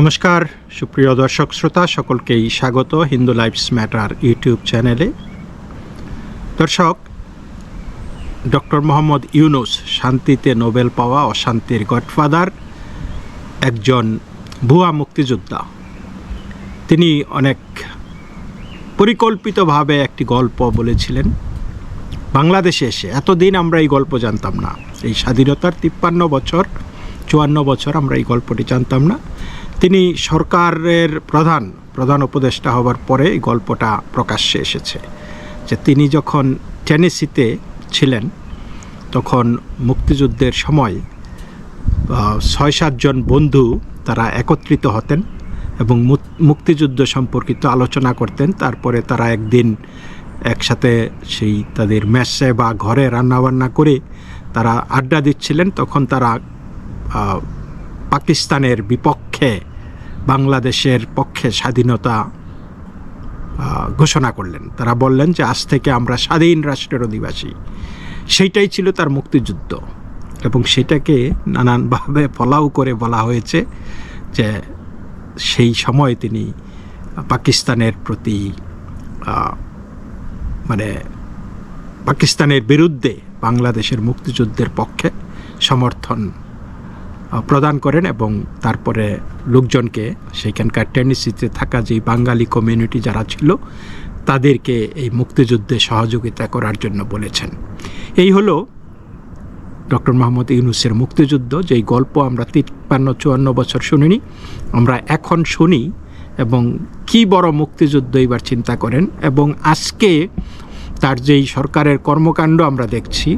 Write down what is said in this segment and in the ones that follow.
নমস্কার, সুপ্রিয় দর্শক শ্রোতা, সকলকেই স্বাগত হিন্দু লাইফস ম্যাটার ইউটিউব চ্যানেলে। দর্শক, ডক্টর মোহাম্মদ ইউনুস শান্তিতে নোবেল পাওয়া অশান্তির গডফাদার, একজন ভুয়া মুক্তিযোদ্ধা। তিনি অনেক পরিকল্পিতভাবে একটি গল্প বলেছিলেন, বাংলাদেশে এসে এতদিন আমরা এই গল্প জানতাম না। এই স্বাধীনতার তিপ্পান্ন বছর, চুয়ান্ন বছর আমরা এই গল্পটি জানতাম না। তিনি সরকারের প্রধান প্রধান উপদেষ্টা হবার পরে এই গল্পটা প্রকাশ্যে এসেছে যে তিনি যখন টেনেসিতে ছিলেন, তখন মুক্তিযুদ্ধের সময় ছয় সাতজন বন্ধু তারা একত্রিত হতেন এবং মুক্তিযুদ্ধ সম্পর্কিত আলোচনা করতেন। তারপরে তারা একদিন একসাথে সেই তাদের মেসে বা ঘরে রান্নাবান্না করে তারা আড্ডা দিচ্ছিলেন। তখন তারা পাকিস্তানের বিপক্ষে বাংলাদেশের পক্ষে স্বাধীনতা ঘোষণা করলেন। তারা বললেন যে, আজ থেকে আমরা স্বাধীন রাষ্ট্রের অধিবাসী। সেইটাই ছিল তার মুক্তিযুদ্ধ। এবং সেটাকে নানানভাবে ফলাও করে বলা হয়েছে যে, সেই সময় তিনি পাকিস্তানের প্রতি মানে পাকিস্তানের বিরুদ্ধে বাংলাদেশের মুক্তিযুদ্ধের পক্ষে সমর্থন প্রদান করেন এবং তারপরে লোকজনকে সেইখানকার টেনিসিতে থাকা যেই বাঙালি কমিউনিটি যারা ছিল, তাদেরকে এই মুক্তিযুদ্ধে সহযোগিতা করার জন্য বলেছেন। এই হলো ডক্টর মোহাম্মদ ইউনুসের মুক্তিযুদ্ধ, যেই গল্প আমরা তিপ্পান্ন, চুয়ান্ন বছর শুনিনি। আমরা এখন শুনি এবং কি বড় মুক্তিযুদ্ধ এবার চিন্তা করেন এবং আজকে তার যেই সরকারের কর্মকাণ্ড আমরা দেখছি,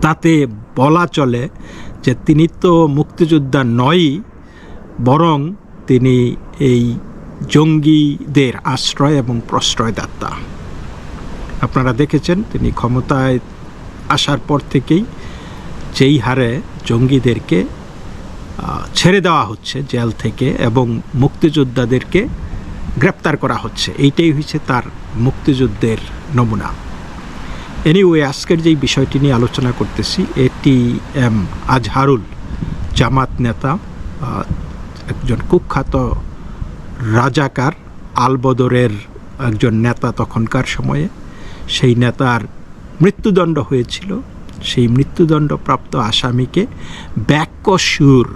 তাতে বলা চলে যে তিনি তো মুক্তিযোদ্ধা নয়ই, বরং তিনি এই জঙ্গিদের আশ্রয় এবং প্রশ্রয়দাতা। আপনারা দেখেছেন, তিনি ক্ষমতায় আসার পর থেকেই যেই হারে জঙ্গিদেরকে ছেড়ে দেওয়া হচ্ছে জেল থেকে এবং মুক্তিযোদ্ধাদেরকে গ্রেপ্তার করা হচ্ছে, এইটাই হয়েছে তার মুক্তিযুদ্ধের নমুনা। এনিওয়ে আজকের যেই বিষয়টি নিয়ে আলোচনা করতেছি, এটি, এম, আজহারুল জামাত নেতা একজন কুখ্যাত রাজাকার, আলবদরের একজন নেতা তখনকার সময়ে। সেই নেতার মৃত্যুদণ্ড হয়েছিল। সেই মৃত্যুদণ্ডপ্রাপ্ত আসামিকে ব্যাকসুর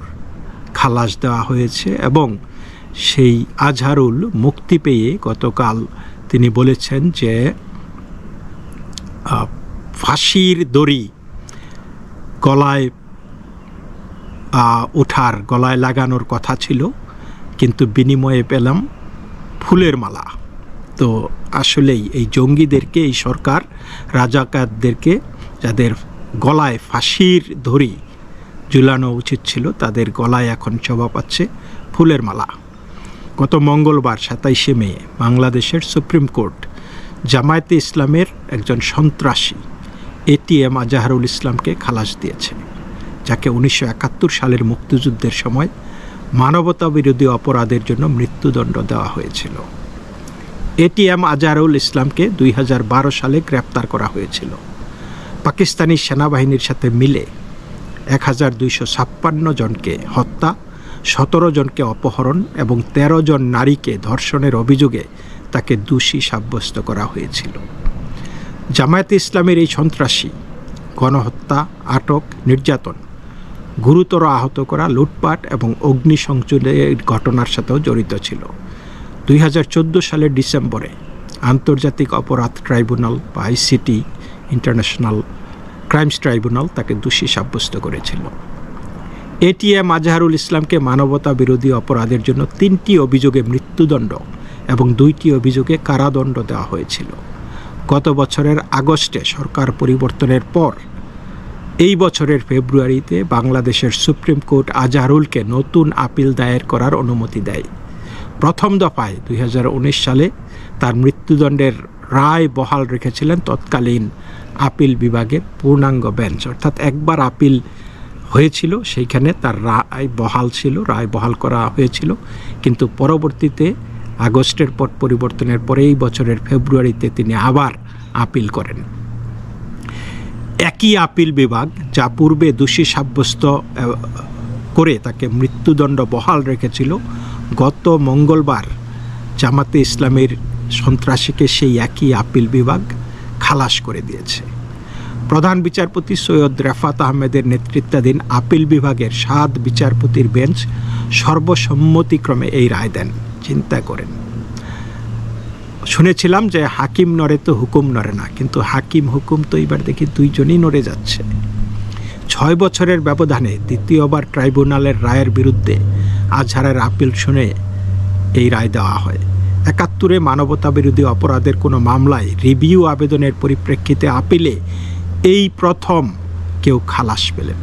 খালাস দেওয়া হয়েছে এবং সেই আজহারুল মুক্তি পেয়ে গতকাল তিনি বলেছেন যে ফাঁসির দড়ি গলায় ওঠার গলায় লাগানোর কথা ছিল, কিন্তু বিনিময়ে পেলাম ফুলের মালা। তো আসলেই এই জঙ্গিদেরকে, এই সরকার রাজাকারদেরকে, যাদের গলায় ফাঁসির ধরি ঝুলানো উচিত ছিল, তাদের গলায় এখন শোভা পাচ্ছে ফুলের মালা। গত মঙ্গলবার সাতাইশে মে বাংলাদেশের সুপ্রিম কোর্ট জামায়াতে ইসলামের একজন সন্ত্রাসী এটিএম আজাহারুল ইসলামকে খালাস দিয়েছে, যাকে উনিশশো একাত্তর সালের মুক্তিযুদ্ধের সময় মানবতা বিরোধী অপরাধের জন্য মৃত্যুদণ্ড দেওয়া হয়েছিল। এটিএম আজাহারুল ইসলামকে দুই হাজার বারো সালে গ্রেপ্তার করা হয়েছিল। পাকিস্তানি সেনাবাহিনীর সাথে মিলে এক হাজার দুইশো ছাপ্পান্ন জনকে হত্যা, সতেরো জনকে অপহরণ এবং ১৩ জন নারীকে ধর্ষণের অভিযোগে তাকে দোষী সাব্যস্ত করা হয়েছিল। জামায়াতে ইসলামের এই সন্ত্রাসী, গণহত্যা, আটক, নির্যাতন, গুরুতর আহত করা, লুটপাট এবং অগ্নিসংযোগের ঘটনার সাথেও জড়িত ছিল। দুই হাজার চোদ্দ সালের ডিসেম্বরে আন্তর্জাতিক অপরাধ ট্রাইব্যুনাল বা আইসিটি ইন্টারন্যাশনাল ক্রাইমস ট্রাইব্যুনাল তাকে দোষী সাব্যস্ত করেছিল। এটিএম আজহারুল ইসলামকে মানবতা বিরোধী অপরাধের জন্য তিনটি অভিযোগে মৃত্যুদণ্ড এবং দুইটি অভিযোগে কারাদণ্ড দেওয়া হয়েছিল। গত বছরের আগস্টে সরকার পরিবর্তনের পর এই বছরের ফেব্রুয়ারিতে বাংলাদেশের সুপ্রিম কোর্ট আজহারুলকে নতুন আপিল দায়ের করার অনুমতি দেয়। প্রথম দফায় দুই হাজার উনিশ সালে তার মৃত্যুদণ্ডের রায় বহাল রেখেছিলেন তৎকালীন আপিল বিভাগের পূর্ণাঙ্গ বেঞ্চ। অর্থাৎ একবার আপিল হয়েছিল, সেইখানে তার রায় বহাল ছিল, রায় বহাল করা হয়েছিল। কিন্তু পরবর্তীতে আগস্টের পর পরিবর্তনের পরে এই বছরের ফেব্রুয়ারিতে তিনি আবার আপিল করেন। একই আপিল বিভাগ, যা পূর্বে দোষী সাব্যস্ত করে তাকে মৃত্যুদণ্ড বহাল রেখেছিল, গত মঙ্গলবার জামাতে ইসলামের সন্ত্রাসীকে সেই একই আপিল বিভাগ খালাস করে দিয়েছে। প্রধান বিচারপতি সৈয়দ রেফাত আহমেদের নেতৃত্বাধীন আপিল বিভাগের সাত বিচারপতির বেঞ্চ সর্বসম্মতিক্রমে এই রায় দেন। চিন্তা করেন। শুনেছিলাম যে হাকিম নড়ে তো হুকুম নড়ে না, কিন্তু হাকিম হুকুম তো এবার দেখি দুইজনই নড়ে যাচ্ছে। ছয় বছরের ব্যবধানে দ্বিতীয়বার ট্রাইব্যুনালের রায়ের বিরুদ্ধে আজহারের আপিল শুনে এই রায় দেওয়া হয়। একাত্তরে মানবতা বিরোধী অপরাধের কোনো মামলায় রিভিউ আবেদনের পরিপ্রেক্ষিতে আপিলে এই প্রথম কেউ খালাস পেলেন।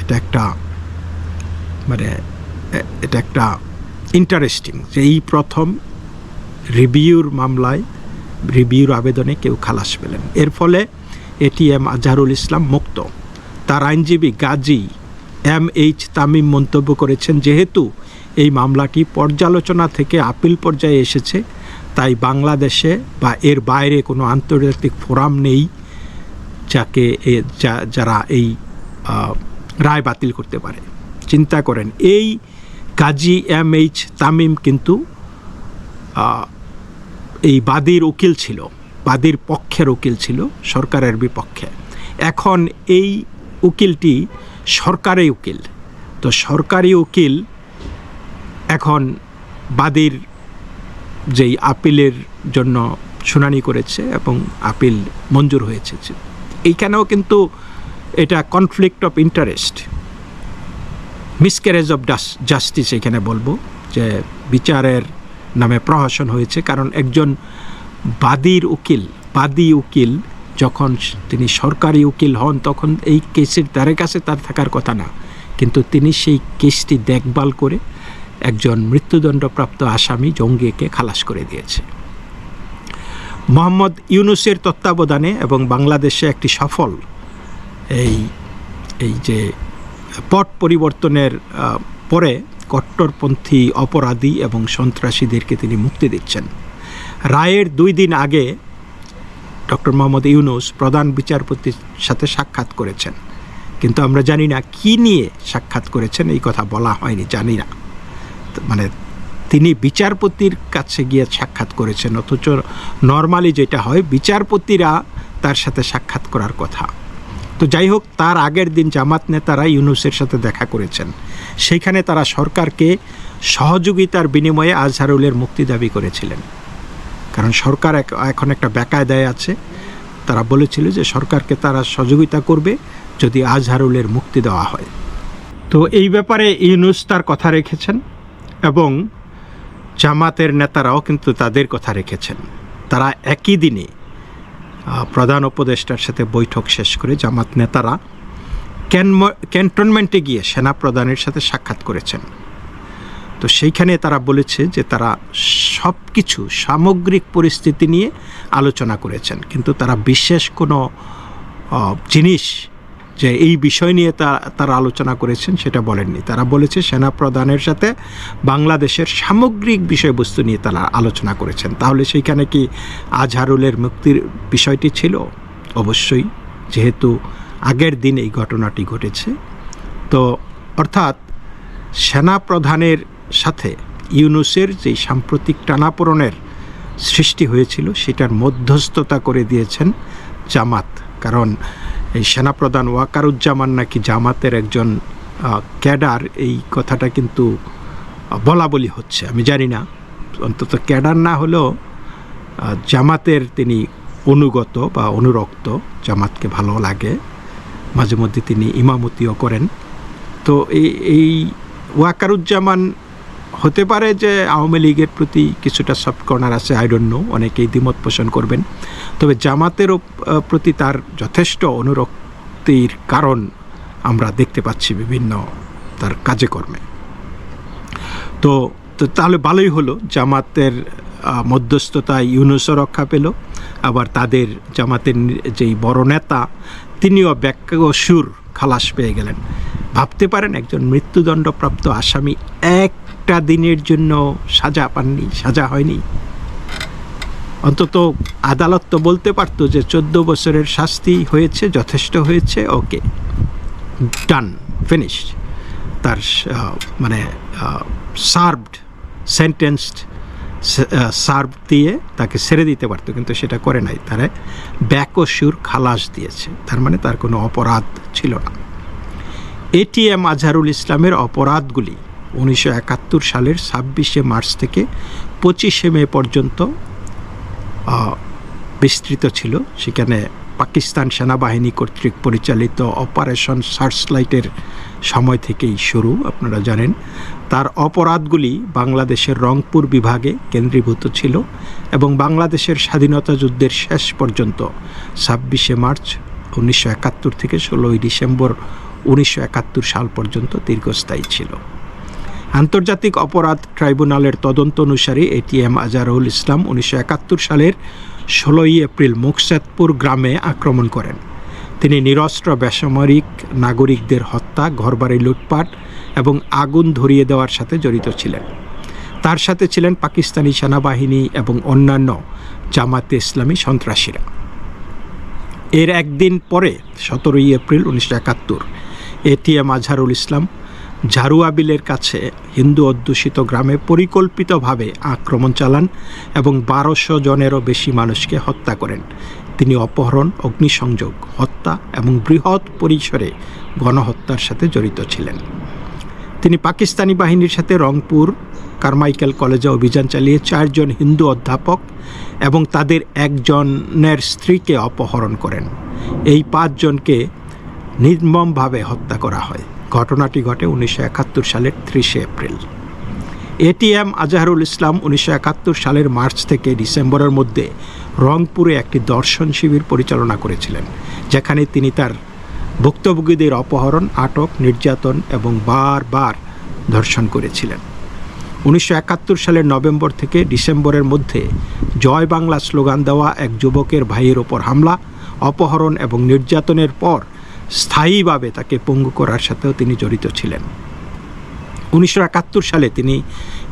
এটা একটা মানে এটা একটা ইন্টারেস্টিং যে এই প্রথম রিভিউর মামলায় রিভিউর আবেদনে কেউ খালাস পেলেন। এর ফলে এটিএম আজহারুল ইসলাম মুক্ত। তার আইনজীবী গাজী এম এইচ তামিম মন্তব্য করেছেন, যেহেতু এই মামলাটি পর্যালোচনা থেকে আপিল পর্যায়ে এসেছে, তাই বাংলাদেশে বা এর বাইরে কোনো আন্তর্জাতিক ফোরাম নেই যাকে এ যা- যারা এই রায় বাতিল করতে পারে। চিন্তা করেন, এই কাজী এম এইচ তামিম কিন্তু এই বাদীর উকিল ছিল, বাদীর পক্ষের উকিল ছিল, সরকারের বিপক্ষে। এখন এই উকিলটি সরকারি উকিল। তো সরকারি উকিল এখন বাদীর যেই আপিলের জন্য শুনানি করেছে এবং আপিল মঞ্জুর হয়েছে। এইখানেও কিন্তু এটা conflict of interest miscarriage of justice এখানে বলব, যে বিচারের নামে প্রহসন হয়েছে। কারণ একজন বাদীর উকিল, বাদী উকিল যখন তিনি সরকারি উকিল হন, তখন এই কেসের ধারে কাছে তার থাকার কথা না। কিন্তু তিনি সেই কেসটি দেখভাল করে একজন মৃত্যুদণ্ডপ্রাপ্ত আসামি জঙ্গিকে খালাস করে দিয়েছে। মোহাম্মদ ইউনুসের তত্ত্বাবধানে এবং বাংলাদেশে একটি সফল এই এই যে পট পরিবর্তনের পরে কট্টরপন্থী অপরাধী এবং সন্ত্রাসীদেরকে তিনি মুক্তি দিচ্ছেন। রায়ের দুই দিন আগে ডক্টর মোহাম্মদ ইউনুস প্রধান বিচারপতির সাথে সাক্ষাৎ করেছেন। কিন্তু আমরা জানি না কি নিয়ে সাক্ষাৎ করেছেন, এই কথা বলা হয়নি, জানি না। মানে তিনি বিচারপতির কাছে গিয়ে সাক্ষাৎ করেছেন, অথচ নর্মালি যেটা হয়, বিচারপতিরা তার সাথে সাক্ষাৎ করার কথা। তো যাই হোক তার আগের দিন জামাত নেতারা ইউনুসের সাথে দেখা করেছেন। সেইখানে তারা সরকারকে সহযোগিতার বিনিময়ে আজহারুলের মুক্তি দাবি করেছিলেন। কারণ সরকার এখন একটা বেকায়দায় আছে। তারা বলেছিল যে সরকারকে তারা সহযোগিতা করবে যদি আজহারুলের মুক্তি দেওয়া হয়। তো এই ব্যাপারে ইউনুস তার কথা রেখেছেন এবং জামাতের নেতারাও কিন্তু তাদের কথা রেখেছেন। তারা একই দিনে প্রধান উপদেষ্টার সাথে বৈঠক শেষ করে জামাত নেতারা ক্যান্টনমেন্টে গিয়ে সেনা প্রধানের সাথে সাক্ষাৎ করেছেন। তো সেইখানে তারা বলেছে যে তারা সব কিছু সামগ্রিক পরিস্থিতি নিয়ে আলোচনা করেছেন। কিন্তু তারা বিশেষ কোনো জিনিস যে এই বিষয় নিয়ে তারা আলোচনা করেছেন, সেটা বলেননি। তারা বলেছে সেনা প্রধানের সাথে বাংলাদেশের সামগ্রিক বিষয়বস্তু নিয়ে তারা আলোচনা করেছেন। তাহলে সেইখানে কি আজহারুলের মুক্তির বিষয়টি ছিল? অবশ্যই, যেহেতু আগের দিন এই ঘটনাটি ঘটেছে। তো অর্থাৎ সেনা প্রধানের সাথে ইউনুসের যেই সাম্প্রতিক টানাপোড়নের সৃষ্টি হয়েছিল, সেটার মধ্যস্থতা করে দিয়েছেন জামাত। কারণ এই সেনাপ্রধান ওয়াকারুজ্জামান নাকি জামাতের একজন ক্যাডার, এই কথাটা কিন্তু বলা বলি হচ্ছে। আমি জানি না, অন্তত ক্যাডার না হলেও জামাতের তিনি অনুগত বা অনুরক্ত, জামাতকে ভালো লাগে। মাঝে মধ্যে তিনি ইমামতিও করেন। তো এই এই ওয়াকারুজ্জামান হতে পারে যে আওয়ামী লীগের প্রতি কিছুটা সফট কর্নার আছে আই ডোন্ট নো অনেকেই দ্বিমত পোষণ করবেন। তবে জামাতের প্রতি তার যথেষ্ট অনুরক্তির কারণ আমরা দেখতে পাচ্ছি বিভিন্ন তার কাজে কর্মে তো তো তাহলে ভালোই হলো, জামাতের মধ্যস্থতায় ইউনুসও রক্ষা পেল, আবার তাদের জামাতের যেই বড় নেতা, তিনিও ব্যাখ্যা সুর খালাস পেয়ে গেলেন। ভাবতে পারেন একজন মৃত্যুদণ্ডপ্রাপ্ত আসামি একটা দিনের জন্য সাজা পাননি, সাজা হয়নি। অন্তত আদালত তো বলতে পারতো যে চোদ্দ বছরের শাস্তি হয়েছে, যথেষ্ট হয়েছে, ওকে। ডান ফিনিশ তার মানে সার্ভড, সেন্টেন্সড সার্ভ দিয়ে তাকে ছেড়ে দিতে পারতো, কিন্তু সেটা করে নাই। তারা ব্যাকসুর খালাস দিয়েছে। তার মানে তার কোনো অপরাধ ছিল না। এটিএম আজহারুল ইসলামের অপরাধগুলি উনিশশো একাত্তর সালের ছাব্বিশে মার্চ থেকে পঁচিশে মে পর্যন্ত বিস্তৃত ছিল। সেখানে পাকিস্তান সেনাবাহিনী কর্তৃক পরিচালিত অপারেশন সার্চলাইটের সময় থেকেই শুরু, আপনারা জানেন। তার অপরাধগুলি বাংলাদেশের রংপুর বিভাগে কেন্দ্রীভূত ছিল এবং বাংলাদেশের স্বাধীনতা যুদ্ধের শেষ পর্যন্ত ছাব্বিশে মার্চ উনিশশো একাত্তর থেকে ষোলোই ডিসেম্বর উনিশশো একাত্তর সাল পর্যন্ত দীর্ঘস্থায়ী ছিল। আন্তর্জাতিক অপরাধ ট্রাইব্যুনালের তদন্ত অনুসারে এটিএম আজারুল ইসলাম উনিশশো একাত্তর সালের ষোলোই এপ্রিল মুকসেদপুর গ্রামে আক্রমণ করেন। তিনি নিরস্ত্র বেসামরিক নাগরিকদের হত্যা, ঘরবাড়ি লুটপাট এবং আগুন ধরিয়ে দেওয়ার সাথে জড়িত ছিলেন। তার সাথে ছিলেন পাকিস্তানি সেনাবাহিনী এবং অন্যান্য জামাতে ইসলামী সন্ত্রাসীরা। এর একদিন পরে, সতেরোই এপ্রিল উনিশশো একাত্তর, এটিএম আজহারুল ইসলাম ঝারুয়াবিলের কাছে হিন্দু অধ্যুষিত গ্রামে পরিকল্পিতভাবে আক্রমণ চালান এবং বারোশো জনেরও বেশি মানুষকে হত্যা করেন। তিনি অপহরণ, অগ্নিসংযোগ, হত্যা এবং বৃহৎ পরিসরে গণহত্যার সাথে জড়িত ছিলেন। তিনি পাকিস্তানি বাহিনীর সাথে রংপুর কারমাইকেল কলেজে অভিযান চালিয়ে চারজন হিন্দু অধ্যাপক এবং তাদের একজনের স্ত্রীকে অপহরণ করেন। এই পাঁচজনকে নির্মমভাবে হত্যা করা হয়। ঘটনাটি ঘটে উনিশশো একাত্তর সালের ত্রিশে এপ্রিল। এটিএম আজাহারুল ইসলাম উনিশশো একাত্তর সালের মার্চ থেকে ডিসেম্বরের মধ্যে রংপুরে একটি দর্শন শিবির পরিচালনা করেছিলেন, যেখানে তিনি তার ভুক্তভোগীদের অপহরণ, আটক, নির্যাতন এবং বারবার ধর্ষণ করেছিলেন। উনিশশো একাত্তর সালের নভেম্বর থেকে ডিসেম্বরের মধ্যে জয় বাংলা স্লোগান দেওয়া এক যুবকের ভাইয়ের ওপর হামলা, অপহরণ এবং নির্যাতনের পর স্থায়ীভাবে তাকে পঙ্গু করার সাথেও তিনি জড়িত ছিলেন। উনিশশো একাত্তর সালে তিনি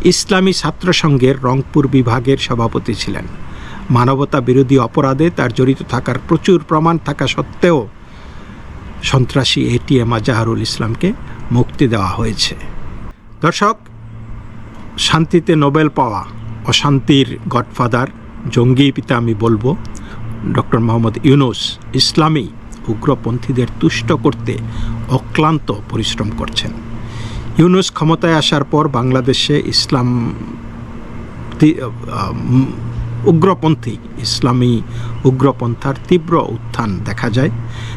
ইসলামী ছাত্র সংঘের রংপুর বিভাগের সভাপতি ছিলেন। মানবতা বিরোধী অপরাধে তার জড়িত থাকার প্রচুর প্রমাণ থাকা সত্ত্বেও সন্ত্রাসী এটিএম আজাহারুল ইসলামকে মুক্তি দেওয়া হয়েছে। দর্শক, শান্তিতে নোবেল পাওয়া অশান্তির গডফাদার, জঙ্গি পিতা আমি বলব, ডক্টর মোহাম্মদ ইউনুস ইসলামী উগ্রপন্থীদের তুষ্ট করতে অক্লান্ত পরিশ্রম করছেন। ইউনুস ক্ষমতায় আসার পর বাংলাদেশে ইসলাম উগ্রপন্থী, ইসলামী উগ্রপন্থার তীব্র উত্থান দেখা যায়।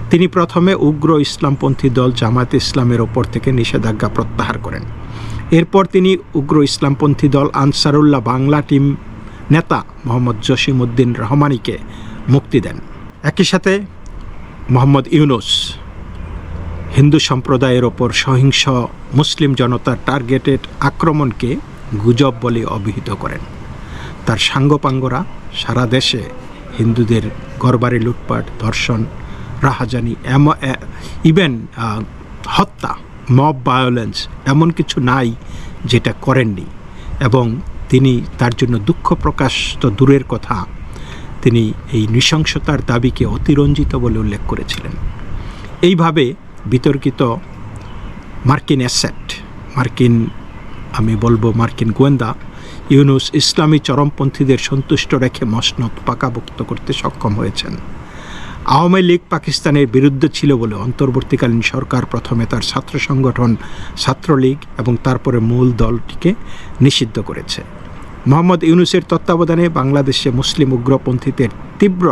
তিনি প্রথমে উগ্র ইসলামপন্থী দল জামাত ইসলামের ওপর থেকে নিষেধাজ্ঞা প্রত্যাহার করেন। এরপর তিনি উগ্র ইসলামপন্থী দল আনসারুল্লাহ বাংলা টিম নেতা মোহাম্মদ জসিম উদ্দিন রহমানিকে মুক্তি দেন। একই সাথে মোহাম্মদ ইউনুস, হিন্দু সম্প্রদায়ের ওপর সহিংস মুসলিম জনতার টার্গেটেড আক্রমণকে গুজব বলে অভিহিত করেন। তার সাঙ্গপাঙ্গরা সারা দেশে হিন্দুদের গরবারে লুটপাট, ধর্ষণ, রাহাজানি, এম ইভেন হত্যা, মব ভায়োলেন্স এমন কিছু নাই যেটা করেননি এবং তিনি তার জন্য দুঃখ প্রকাশ তো দূরের কথা। তিনি এই নৃশংসতার দাবিকে অতিরঞ্জিত বলে উল্লেখ করেছিলেন। এইভাবে বিতর্কিত মার্কিন অ্যাসেট, মার্কিন, আমি বলব মার্কিন গোয়েন্দা, ইউনুস ইসলামী চরমপন্থীদের সন্তুষ্ট রেখে মসনদ পাকাভুক্ত করতে সক্ষম হয়েছেন। আওয়ামী লীগ পাকিস্তানের বিরুদ্ধে ছিল বলে অন্তর্বর্তীকালীন সরকার প্রথমে তার ছাত্র সংগঠন ছাত্রলীগ এবং তারপরে মূল দলটিকে নিষিদ্ধ করেছে। মোহাম্মদ ইউনুসের তত্ত্বাবধানে বাংলাদেশে মুসলিম উগ্রপন্থীদের তীব্র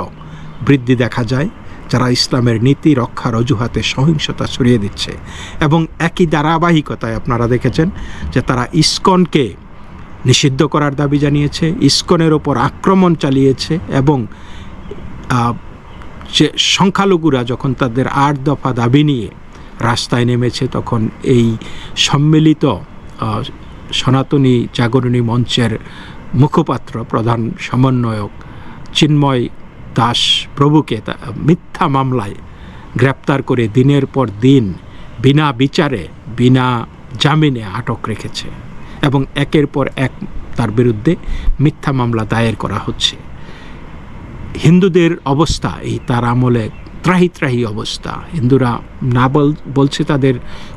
বৃদ্ধি দেখা যায়, যারা ইসলামের নীতি রক্ষার অজুহাতে সহিংসতা ছড়িয়ে দিচ্ছে। এবং একই ধারাবাহিকতায় আপনারা দেখেছেন যে তারা ইসকনকে নিষিদ্ধ করার দাবি জানিয়েছে, ইসকনের ওপর আক্রমণ চালিয়েছে এবং যে সংখ্যালঘুরা যখন তাদের আট দফা দাবি নিয়ে রাস্তায় নেমেছে, তখন এই সম্মিলিত সনাতনী জাগরণী মঞ্চের মুখপাত্র, প্রধান সমন্বয়ক চিন্ময় দাস প্রভুকে মিথ্যা মামলায় গ্রেপ্তার করে দিনের পর দিন বিনা বিচারে, বিনা জামিনে আটক রেখেছে এবং একের পর এক তার বিরুদ্ধে মিথ্যা মামলা দায়ের করা হচ্ছে। হিন্দুদের অবস্থা এই তার আমলে ত্রাহি ত্রাহি অবস্থা। হিন্দুরা না বল, বলছে তাদের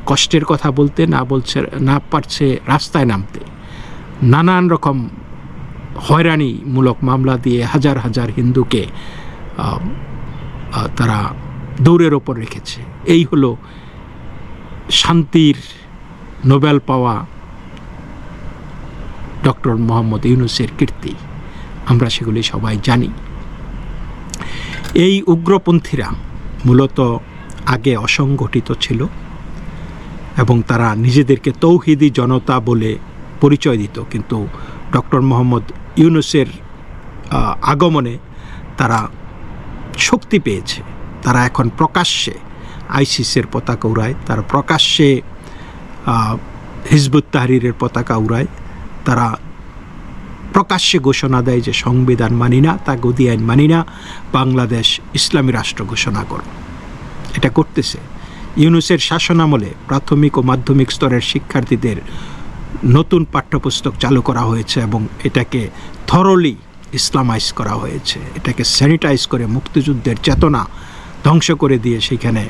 কষ্টের কথা বলতে, না বলছে, না পারছে রাস্তায় নামতে। নানান রকম হয়রানিমূলক মামলা দিয়ে হাজার হাজার হিন্দুকে তারা দৌড়ের ওপর রেখেছে। এই হলো শান্তির নোবেল পাওয়া ডক্টর মোহাম্মদ ইউনুসের কীর্তি। আমরা সেগুলি সবাই জানি। এই উগ্রপন্থীরা মূলত আগে অসংগঠিত ছিল এবং তারা নিজেদেরকে তৌহিদি জনতা বলে পরিচয় দিত। কিন্তু ডক্টর মোহাম্মদ ইউনুসের আগমনে তারা শক্তি পেয়েছে। তারা এখন প্রকাশ্যে আইসিসের পতাকা উড়ায়, তারা প্রকাশ্যে হিজবুত তাহরিরের পতাকা উড়ায়। তারা প্রকাশ্যে ঘোষণা দেয় যে সংবিধান মানি না, তা গদি আইন মানি না, বাংলাদেশ ইসলামী রাষ্ট্র ঘোষণা কর। এটা করতেছে। ইউনুসের শাসনামলে প্রাথমিক ও মাধ্যমিক স্তরের শিক্ষার্থীদের নতুন পাঠ্যপুস্তক চালু করা হয়েছে এবং এটাকে থরলি ইসলামাইজ করা হয়েছে। এটাকে স্যানিটাইজ করে মুক্তিযুদ্ধের চেতনা ধ্বংস করে দিয়ে সেখানে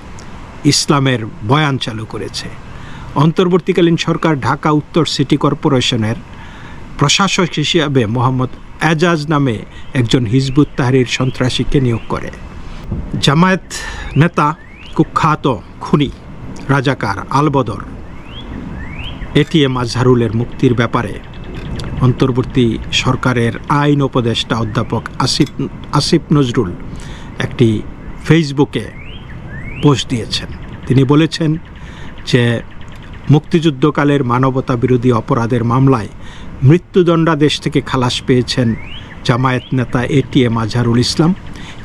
ইসলামের বয়ান চালু করেছে। অন্তর্বর্তীকালীন সরকার ঢাকা উত্তর সিটি কর্পোরেশনের প্রশাসক হিসেবে মোহাম্মদ এজাজ নামে একজন হিজবুত তাহরির সন্ত্রাসীকে নিয়োগ করে। জামায়াত নেতা, কুখ্যাত খুনি, রাজাকার আলবদর। এটিএম আজহারুলের মুক্তির ব্যাপারে অন্তর্বর্তী সরকারের আইন উপদেষ্টা অধ্যাপক আসিফ আসিফ নজরুল একটি ফেসবুকে পোস্ট দিয়েছেন। তিনি বলেছেন যে, মুক্তিযুদ্ধকালের মানবতা বিরোধী অপরাধের মামলায় মৃত্যুদণ্ডাদেশ থেকে খালাস পেয়েছেন জামায়াত নেতা এটিএম আজহারুল ইসলাম।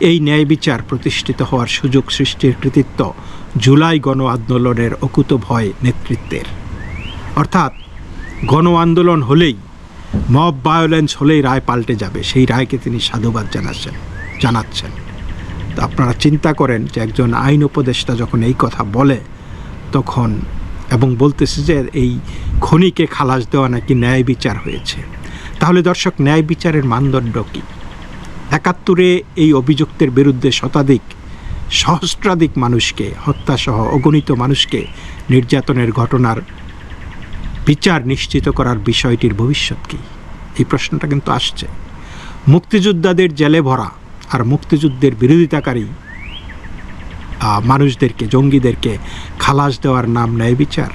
এই ন্যায় বিচার প্রতিষ্ঠিত হওয়ার সুযোগ সৃষ্টির কৃতিত্ব জুলাই গণ আন্দোলনের অকুত ভয় নেতৃত্বের। অর্থাৎ গণ আন্দোলন হলেই, মব ভায়োলেন্স হলেই রায় পাল্টে যাবে, সেই রায়কে তিনি সাধুবাদ জানাচ্ছেন জানাচ্ছেন। তো আপনারা চিন্তা করেন যে একজন আইন উপদেষ্টা যখন এই কথা বলে, তখন এবং বলতেছে যে এই খনিকে খালাস দেওয়া নাকি ন্যায় বিচার হয়েছে। তাহলে দর্শক, ন্যায় বিচারের মানদণ্ড কী? একাত্তরে এই অভিযুক্তের বিরুদ্ধে শতাধিক সহস্রাধিক মানুষকে হত্যাসহ অগণিত মানুষকে নির্যাতনের ঘটনার বিচার নিশ্চিত করার বিষয়টির ভবিষ্যৎ কী? এই প্রশ্নটা কিন্তু আসছে। মুক্তিযোদ্ধাদের জেলে ভরা আর মুক্তিযুদ্ধের বিরোধিতাকারী মানুষদেরকে, জঙ্গিদেরকে খালাস দেওয়ার নাম ন্যায় বিচার।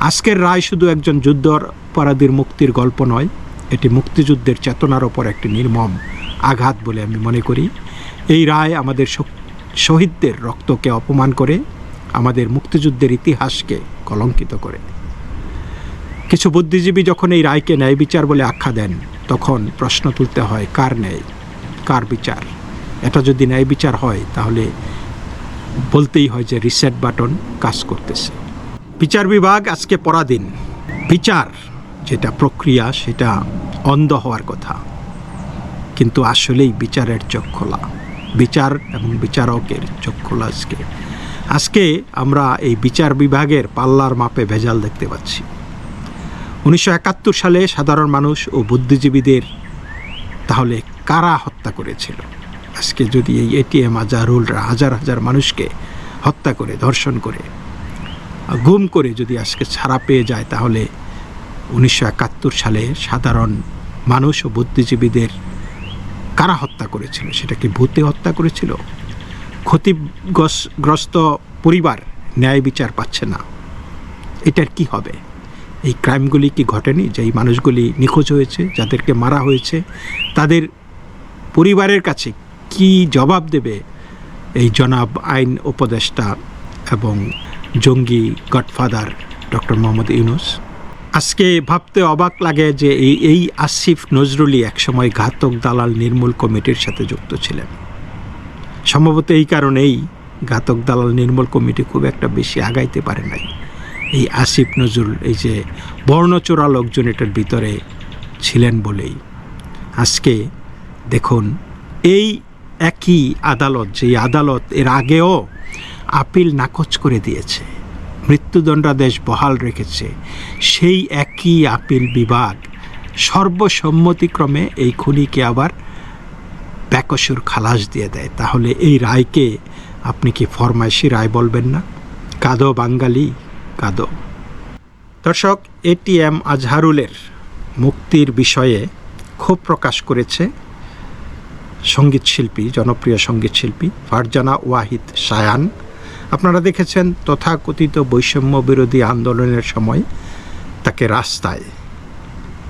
আজকের রায় শুধু একজন যুদ্ধ অপরাধীর মুক্তির গল্প নয়, এটি মুক্তিযুদ্ধের চেতনার ওপর একটি নির্মম আঘাত বলে আমি মনে করি। এই রায় আমাদের শহীদদের রক্তকে অপমান করে, আমাদের মুক্তিযুদ্ধের ইতিহাসকে কলঙ্কিত করে। কিছু বুদ্ধিজীবী যখন এই রায়কে ন্যায় বিচার বলে আখ্যা দেন, তখন প্রশ্ন তুলতে হয়, কার ন্যায়? কার বিচার? এটা যদি ন্যায় বিচার হয়, তাহলে বলতেই হয় যে রিসেট বাটন কাজ করতেছে। বিচার বিভাগ আজকে পরাধীন। বিচার যেটা প্রক্রিয়া, সেটা অন্ধ হওয়ার কথা। কিন্তু আসলেই বিচারের চোখ খোলা। বিচার এবং বিচারকের চোখ খোলা আজকে। আজকে আমরা এই বিচার বিভাগের পাল্লার মাপে ভেজাল দেখতে পাচ্ছি। উনিশশো একাত্তর সালে সাধারণ মানুষ ও বুদ্ধিজীবীদের তাহলে কারা হত্যা করেছিল? আজকে যদি এই এটিএম আজারুলরা হাজার হাজার মানুষকে হত্যা করে, ধর্ষণ করে গুম করে যদি আজকে ছাড়া পেয়ে যায়, তাহলে উনিশশো একাত্তর সালে সাধারণ মানুষ ও বুদ্ধিজীবীদের কারা হত্যা করেছিল? সেটা কি ভূতে হত্যা করেছিল? ক্ষতিগ্রস্ত পরিবার ন্যায় বিচার পাচ্ছে না। এটার কি হবে? এই ক্রাইমগুলি কি ঘটেনি? যে এই মানুষগুলি নিখোঁজ হয়েছে, যাদেরকে মারা হয়েছে, তাদের পরিবারের কাছে কি জবাব দেবে এই জনাব আইন উপদেষ্টা এবং জঙ্গি গডফাদার ডক্টর মোহাম্মদ ইউনুস? আজকে ভাবতে অবাক লাগে যে এই এই আসিফ নজরুলি একসময় ঘাতক দালাল নির্মূল কমিটির সাথে যুক্ত ছিলেন। সম্ভবত এই কারণেই ঘাতক দালাল নির্মূল কমিটি খুব একটা বেশি আগাইতে পারে নাই। এই আসিফ নজরুল, এই যে বর্ণচোরা লোকজন এটার ভিতরে ছিলেন বলেই। আজকে দেখুন, এই একই আদালত যে আদালত এর আগেও আপিল নাকচ করে দিয়েছে, মৃত্যুদণ্ডাদেশ বহাল রেখেছে, সেই একই আপিল বিভাগ সর্বসম্মতিক্রমে এই খুনিকে আবার ব্যাকসুর খালাস দিয়ে দেয়। তাহলে এই রায়কে আপনি কি ফরমাইশি রায় বলবেন না? কাদো বাঙ্গালি কাদো। দর্শক এটিএম আজহারুলের মুক্তির বিষয়ে ক্ষোভ প্রকাশ করেছে সংগীত শিল্পী জনপ্রিয় সংগীত শিল্পী ফারজানা ওয়াহিদ সায়ান। আপনারা দেখেছেন তথাকথিত বৈষম্য বিরোধী আন্দোলনের সময় তাকে রাস্তায়।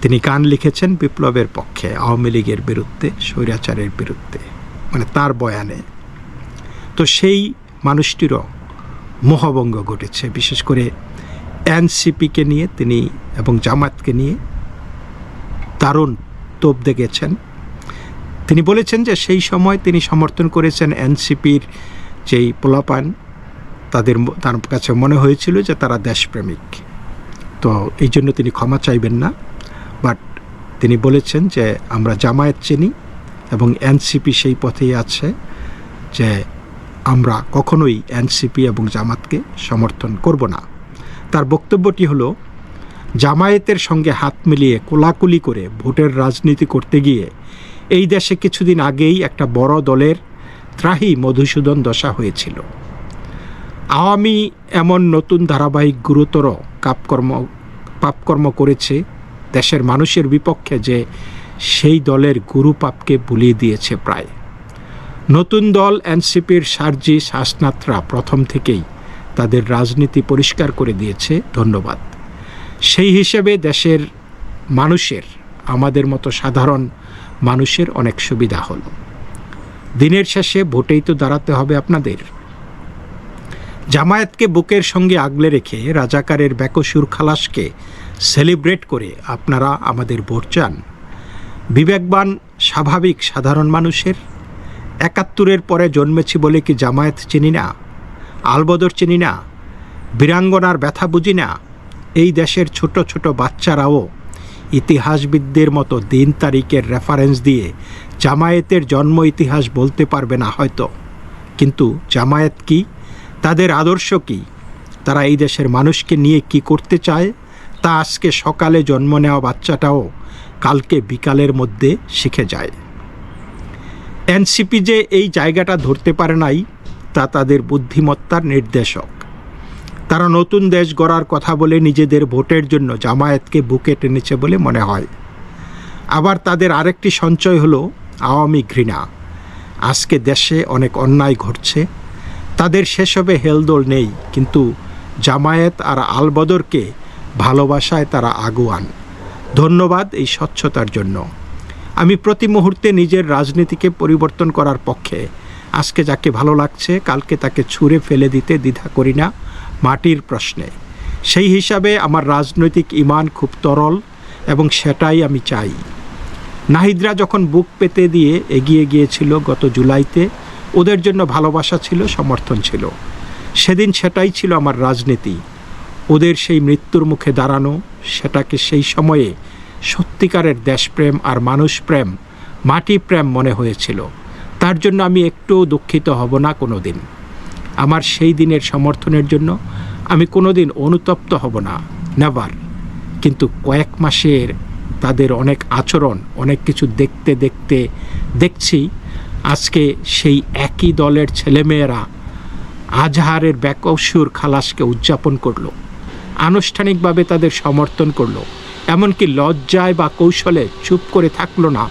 তিনি গান লিখেছেন বিপ্লবের পক্ষে, আওয়ামী লীগের বিরুদ্ধে, স্বৈরাচারের বিরুদ্ধে মানে তার বয়ানে। তো সেই মানুষটিরও মোহভঙ্গ ঘটেছে, বিশেষ করে এনসিপিকে নিয়ে তিনি এবং জামাতকে নিয়ে দারুণ তোপ দেখেছেন তিনি বলেছেন যে সেই সময় তিনি সমর্থন করেছেন এনসিপির যেই পোলাপান, তাদের তার কাছে মনে হয়েছিল যে তারা দেশপ্রেমিক। তো এই জন্য তিনি ক্ষমা চাইবেন না। বাট তিনি বলেছেন যে আমরা জামায়াত চিনি এবং এনসিপি সেই পথেই আছে যে আমরা কখনোই এনসিপি এবং জামাতকে সমর্থন করব না। তার বক্তব্যটি হলো, জামায়াতের সঙ্গে হাত মিলিয়ে কোলাকুলি করে ভোটের রাজনীতি করতে গিয়ে এই দেশে কিছুদিন আগেই একটা বড় দলের ত্রাহি মধুসূদন দশা হয়েছিল। আওয়ামী এমন নতুন ধারাবাহিক গুরুতর কাপকর্ম, পাপকর্ম করেছে দেশের মানুষের বিপক্ষে যে সেই দলের গুরু পাপকে বুলিয়ে দিয়েছে প্রায়। নতুন দল এনসিপির সার্জি শাসনাত্রা প্রথম থেকেই তাদের রাজনীতি পরিষ্কার করে দিয়েছে, ধন্যবাদ। সেই হিসেবে দেশের মানুষের, আমাদের মতো সাধারণ মানুষের অনেক সুবিধা হলো। দিনের শেষে ভোটেই তো দাঁড়াতে হবে আপনাদের। জামায়াতকে বুকের সঙ্গে আগলে রেখে রাজাকারের ব্যাকসুর খালাসকে সেলিব্রেট করে আপনারা আমাদের ভোট চান। বিবেকবান, স্বাভাবিক, সাধারণ মানুষের। একাত্তরের পরে জন্মেছি বলে কি জামায়াত চিনি না? আলবদর চিনি না? বীরাঙ্গনার ব্যথা বুঝি না? এই দেশের ছোট ছোট বাচ্চারাও ইতিহাসবিদদের মতো দিন তারিখের রেফারেন্স দিয়ে জামায়াতের জন্ম ইতিহাস বলতে পারবে না হয়তো। কিন্তু জামায়াত কি? তাদের আদর্শ কি? তারা এই দেশের মানুষকে নিয়ে কি করতে চায়? তা আজকে সকালে জন্ম নেওয়া বাচ্চাটাও কালকে বিকালের মধ্যে শিখে যায়। এনসিপি যে এই জায়গাটা ধরতে পারে নাই, তা তাদের বুদ্ধিমত্তার নির্দেশক। তারা নতুন দেশ গড়ার কথা বলে নিজেদের ভোটের জন্য জামায়াতকে বুকে টেনেছে বলে মনে হয়। আবার তাদের আরেকটি সঞ্চয় হলো আওয়ামী ঘৃণা। আজকে দেশে অনেক অন্যায় ঘটছে। তাদের সেসবে হেলদোল নেই, কিন্তু জামায়াত আর আলবদরকে ভালোবাসায় তারা আগুয়ান। ধন্যবাদ এই স্বচ্ছতার জন্য। আমি প্রতি মুহূর্তে নিজের রাজনীতিকে পরিবর্তন করার পক্ষে। আজকে যাকে ভালো লাগছে, কালকে তাকে ছুঁড়ে ফেলে দিতে দ্বিধা করি না। মাটির প্রশ্নে। সেই হিসাবে আমার রাজনৈতিক ইমান খুব তরল এবং সেটাই আমি চাই। নাহিদরা যখন বুক পেতে দিয়ে এগিয়ে গিয়েছিল গত জুলাইতে, ওদের জন্য ভালোবাসা ছিল, সমর্থন ছিল। সেদিন সেটাই ছিল আমার রাজনীতি। ওদের সেই মৃত্যুর মুখে দাঁড়ানো, সেটাকে সেই সময়ে সত্যিকারের দেশপ্রেম আর মানুষপ্রেম মাটি প্রেম মনে হয়েছিল। তার জন্য আমি একটুও দুঃখিত হব না কোনো দিন আমার সেই দিনের সমর্থনের জন্য আমি কোনো দিন অনুতপ্ত হব না নেভার কিন্তু কয়েক মাসের তাদের অনেক আচরণ, অনেক কিছু দেখতে দেখতে দেখছি, আজকে সেই একই দলের ছেলেমেয়েরা আজহারের ব্যাকসুর খালাসকে উদযাপন করল, আনুষ্ঠানিকভাবে তাদের সমর্থন করল, এমনকি লজ্জায় বা কৌশলে চুপ করে থাকল না,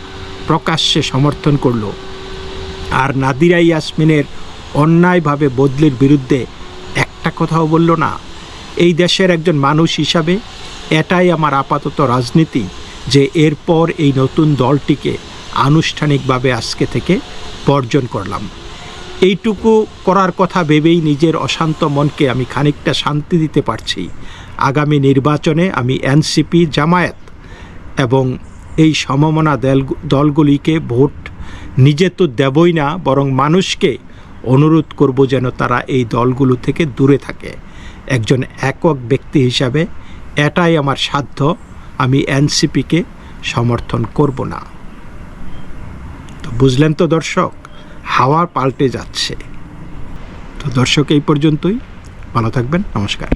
প্রকাশ্যে সমর্থন করল। আর নাদিরা ইয়াসমিনের অন্যায়ভাবে বদলির বিরুদ্ধে একটা কথাও বলল না। এই দেশের একজন মানুষ হিসাবে এটাই আমার আপাতত রাজনীতি যে এরপর এই নতুন দলটিকে আনুষ্ঠানিকভাবে আজকে থেকে বর্জন করলাম। এইটুকু করার কথা ভেবেই নিজের অশান্ত মনকে আমি খানিকটা শান্তি দিতে পারছি। আগামী নির্বাচনে আমি এনসিপি, জামায়াত এবং এই সমমনা দল দলগুলিকে ভোট নিজে তো দেবই না, বরং মানুষকে অনুরোধ করব যেন তারা এই দলগুলো থেকে দূরে থাকে। একজন একক ব্যক্তি হিসাবে এটাই আমার সাধ্য। আমি এনসিপিকে সমর্থন করব না। তো বুঝলেন তো দর্শক, হাওয়া পাল্টে যাচ্ছে। তো দর্শক, এই পর্যন্তই। ভালো থাকবেন, নমস্কার।